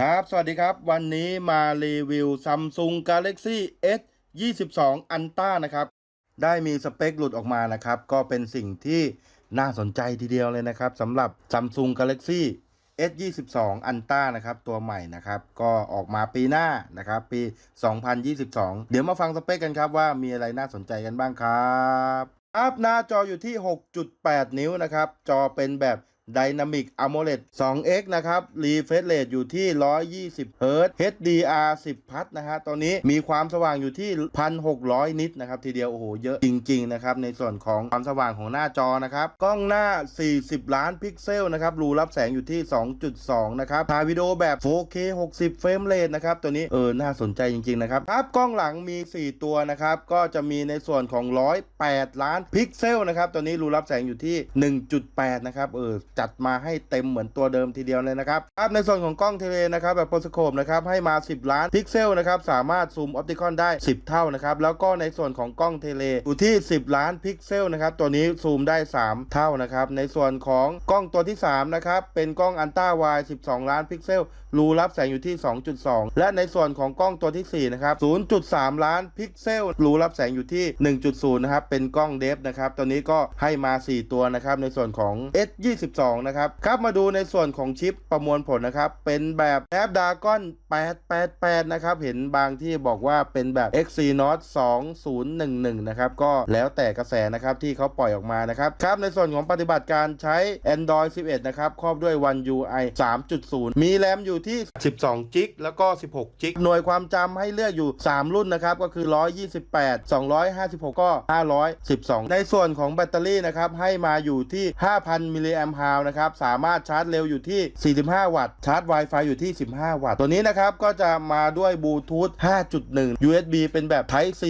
ครับ สวัสดีครับ วันนี้มารีวิว Samsung Galaxy S 22 Ultra นะครับ ได้มีสเปคหลุดออกมานะครับ ก็เป็นสิ่งที่น่าสนใจทีเดียวเลยนะครับสำหรับ Samsung Galaxy S 22 Ultra นะครับ ตัวใหม่นะครับ ก็ออกมาปีหน้านะครับ ปี 2022 เดี๋ยวมาฟังสเปคกันครับว่ามีอะไรน่าสนใจกันบ้างครับครับหน้าจออยู่ที่ 6.8 นิ้วนะครับ จอเป็นแบบ Dynamic AMOLED 2x นะครับ Refresh Rate อยู่ที่ 120 Hz HDR 10 พัทนะฮะตอนนี้มีความสว่างอยู่ที่ 1,600 นิตนะครับ ทีเดียว โอ้โห เยอะจริง ๆ นะครับ ในส่วนของความสว่างของหน้าจอนะครับ กล้องหน้า 40 ล้านพิกเซลนะครับ รูรับแสงอยู่ที่ 2.2 นะครับถ่ายวิดีโอแบบ 4K 60 เฟรมเรทนะครับ ตัวนี้เออ น่าสนใจจริง ๆ นะครับครับกล้องหลังมี 4 ตัวนะครับ ก็จะมีในส่วนของ 108 ล้านพิกเซลนะครับตัวนี้รูรับแสงอยู่ที่ 1.8 นะครับเออจัดมาให้เต็มเหมือนตัวเดิมทีเดียวเลยนะครับครับในส่วนของกล้องเทเลนะครับแบบโปรสโคปนะครับให้มา 10 ล้านพิกเซลนะครับสามารถซูมออปติคอนได้ 10 เท่านะครับแล้วก็ในส่วนของกล้องเทเลอยู่ที่ 10 ล้านพิกเซลนะครับตัวนี้ซูมได้ 3 เท่านะครับในส่วนของกล้องตัวที่3นะครับเป็นกล้องอันต้าไว12 ล้านพิกเซลรูรับแสงอยู่ที่ 2.2 และในส่วนของกล้องตัวทีสี่4นะครับ0.3 ล้านพิกเซลรูรับแสงอยู่ที่ 1.0 นะครับเป็นกล้องเดฟนะครับตัวนี้ก็ให้มา 4 ตัวนะครับในส่วนของ S22 นะครับ ครับมาดูในส่วนของชิปประมวลผลนะครับ เป็นแบบ Snapdragon 888 นะครับ เห็นบางที่บอกว่าเป็นแบบ Exynos 2011 นะครับ ก็แล้วแต่กระแสนะครับที่เขาปล่อยออกมานะครับ ครับในส่วนของปฏิบัติการใช้ Android 11 นะครับ ครอบด้วย One UI 3.0 มีแรมอยู่ที่ 12 จิกแล้วก็ 16 จิกหน่วยความจำให้เลือกอยู่ 3 รุ่นนะครับ ก็คือ 128 256 ก็ 512 ในส่วนของแบตเตอรี่นะครับ ให้มาอยู่ที่ 5,000 มิลลิแอมป์าวนะครับ สามารถชาร์จเร็วอยู่ที่ 45 วัตต์ ชาร์จ Wi-Fi อยู่ที่ 15 วัตต์ ตัวนี้นะครับก็จะมาด้วยบลูทูธ 5.1 USB เป็นแบบ Type C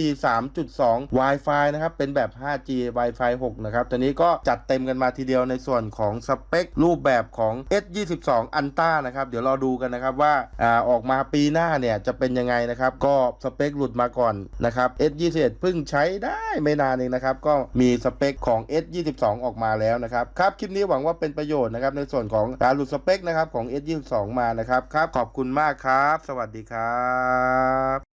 3.2 Wi-Fi นะครับ เป็นแบบ 5G Wi-Fi 6 นะครับ ตัวนี้ก็จัดเต็มกันมาทีเดียวในส่วนของสเปค รูปแบบของ S22 Ultra นะครับ เดี๋ยวราดูกันนะครับว่าอ่าออกมาปีหน้าเนี่ยจะเป็นยังไงนะครับ ก็สเปคหลุดมาก่อนนะครับ S21 เพิ่งใช้ได้ไม่นานเองนะครับ ก็มีสเปคของ S22 ออกมาแล้วนะครับ ครับ คลิปนี้หวังว่าเป็นประโยชน์นะครับในส่วนของการหลุดสเปคนะครับของ S22 มานะครับครับขอบคุณมากครับ สวัสดีครับ